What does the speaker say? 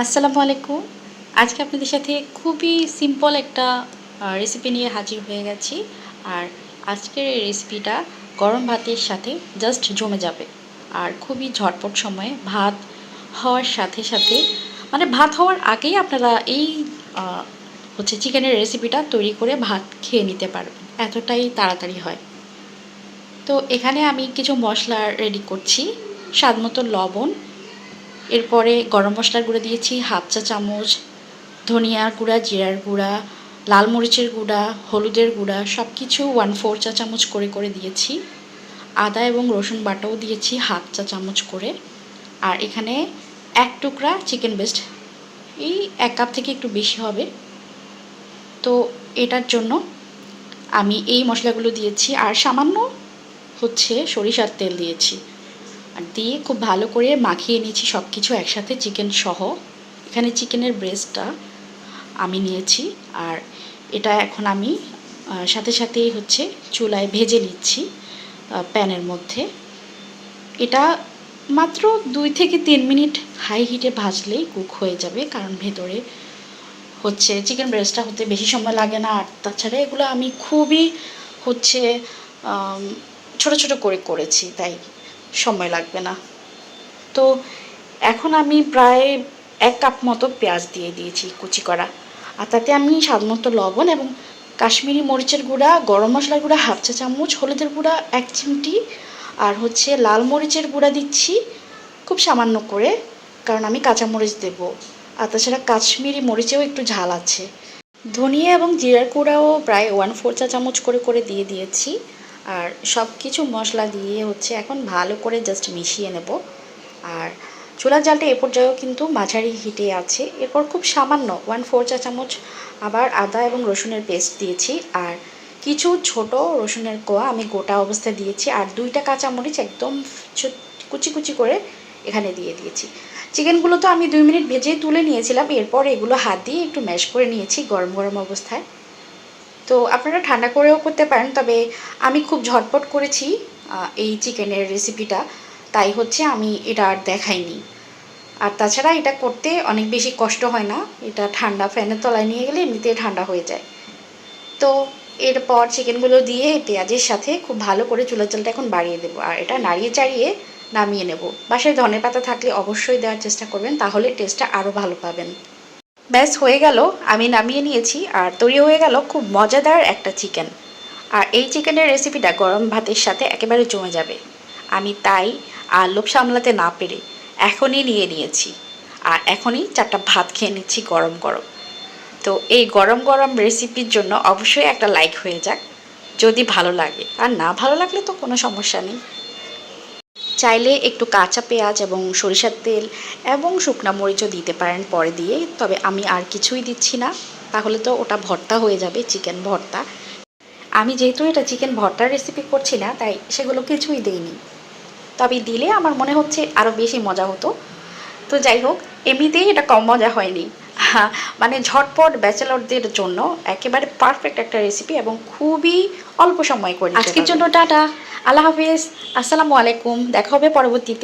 আসসালামু আলাইকুম। আজকে আপনাদের সাথে খুবই সিম্পল একটা রেসিপি নিয়ে হাজির হয়ে গেছি। আর আজকের এই রেসিপিটা গরম ভাতের সাথে জাস্ট জমে যাবে। আর খুবই ঝটপট সময়ে ভাত হওয়ার সাথে সাথে মানে ভাত হওয়ার আগেই আপনারা এই হচ্ছে চিকেনের রেসিপিটা তৈরি করে ভাত খেয়ে নিতে পারবেন। এতটাই তাড়াতাড়ি হয়। তো এখানে আমি কিছু মশলা রেডি করছি। স্বাদ মতো লবণ এরপরে গরম মশলার গুঁড়ো দিয়েছি, হাফ চা চামচ ধনিয়ার গুঁড়া, জিরার গুঁড়া, লাল মরিচের গুঁড়া, হলুদের গুঁড়া সব কিছু ওয়ান ফোর চা চামচ করে করে দিয়েছি। আদা এবং রসুন বাটাও দিয়েছি হাফ চা চামচ করে। আর এখানে এক টুকরা চিকেন বেস্ট এই এক কাপ থেকে একটু বেশি হবে। তো এটার জন্য আমি এই মশলাগুলো দিয়েছি, আর সামান্য হচ্ছে সরিষার তেল দিয়েছি। আর দিয়ে খুব ভালো করে মাখিয়ে নিয়েছি সব কিছু একসাথে চিকেন সহ। এখানে চিকেনের ব্রেস্টটা আমি নিয়েছি আর এটা এখন আমি সাথে সাথেই হচ্ছে চুলায় ভেজে নিচ্ছি প্যানের মধ্যে। এটা মাত্র দুই থেকে তিন মিনিট হাই হিটে ভাজলেই কুক হয়ে যাবে, কারণ ভেতরে হচ্ছে চিকেন ব্রেস্টটা হতে বেশি সময় লাগে না। আর তাছাড়া এগুলো আমি খুবই হচ্ছে ছোট ছোট করে করেছি, তাই সময় লাগবে না। তো এখন আমি প্রায় এক কাপ মতো পেঁয়াজ দিয়ে দিয়েছি কুচি করা। আর তাতে আমি স্বাদ মতো লবণ এবং কাশ্মীরি মরিচের গুঁড়া, গরম মশলার গুঁড়া, হাফ চা চামচ, হলুদের গুঁড়া, এক চিমটি আর হচ্ছে লাল মরিচের গুঁড়া দিচ্ছি খুব সামান্য করে, কারণ আমি কাঁচামরিচ দেবো। আর তাছাড়া কাশ্মীরি মরিচেও একটু ঝাল আছে। ধনিয়া এবং জিরার গুঁড়াও প্রায় ওয়ান ফোর চা চামচ করে করে দিয়ে দিয়েছি। আর সব কিছু মশলা দিয়ে হচ্ছে এখন ভালো করে জাস্ট মিশিয়ে নেব। আর চুলার জালটা এ পর্যায়েও কিন্তু মাঝারি হিটে আছে। এরপর খুব সামান্য ওয়ান ফোর চা চামচ আবার আদা এবং রসুনের পেস্ট দিয়েছি। আর কিছু ছোট রসুনের কোয়া আমি গোটা অবস্থায় দিয়েছি। আর দুইটা কাঁচামরিচ একদম কুচি কুচি করে এখানে দিয়ে দিয়েছি। চিকেনগুলো তো আমি দুই মিনিট ভেজে তুলে নিয়েছিলাম। এরপর এগুলো হাত দিয়ে একটু ম্যাশ করে নিয়েছি গরম গরম অবস্থায়। তো আপনারা ঠান্ডা করেও করতে পারেন, তবে আমি খুব ঝটপট করেছি এই চিকেনের রেসিপিটা তাই হচ্ছে আমি এটা আর দেখাইনি। আর তাছাড়া এটা করতে অনেক বেশি কষ্ট হয় না, এটা ঠান্ডা ফ্যানের তলায় নিয়ে গেলে এমনিতেই ঠান্ডা হয়ে যায়। তো এরপর চিকেনগুলো দিয়ে পেঁয়াজের সাথে খুব ভালো করে চুলার জলটা এখন বাড়িয়ে দেবো। আর এটা নাড়িয়ে চাড়িয়ে নামিয়ে নেব। বাসায় ধনে পাতা থাকলে অবশ্যই দেওয়ার চেষ্টা করবেন, তাহলে টেস্টটা আরও ভালো পাবেন। ব্যাস, হয়ে গেল। আমি নামিয়ে নিয়েছি আর তৈরি হয়ে গেল খুব মজাদার একটা চিকেন। আর এই চিকেনের রেসিপিটা গরম ভাতের সাথে একেবারে জমে যাবে। আমি তাই আর লোভ সামলাতে না পেরে এখনই নিয়ে নিয়েছি। আর এখনই চারটা ভাত খেয়ে নিচ্ছি গরম গরম। তো এই গরম গরম রেসিপির জন্য অবশ্যই একটা লাইক হয়ে যাক, যদি ভালো লাগে। আর না ভালো লাগলে তো কোনো সমস্যা নেই। চাইলে একটু কাঁচা পেঁয়াজ এবং সরিষার তেল এবং শুকনা মরিচও দিতে পারেন পরে দিয়ে তবে আমি আর কিছুই দিচ্ছি না। তাহলে তো ওটা ভর্তা হয়ে যাবে চিকেন ভর্তা। আমি যেহেতু এটা চিকেন ভর্তার রেসিপি করছি না তাই সেগুলো কিছুই দিইনি। তবে দিলে আমার মনে হচ্ছে আরও বেশি মজা হতো। তো যাই হোক এমনিতেই এটা কম মজা হয়নি। হ্যাঁ, মানে ঝটপট ব্যাচেলরদের জন্য একেবারে পারফেক্ট একটা রেসিপি এবং খুবই অল্প সময় করে আজকের জন্য টাটা। আল্লাহ হাফিজ। আসসালামু আলাইকুম। দেখা হবে পরবর্তীতে।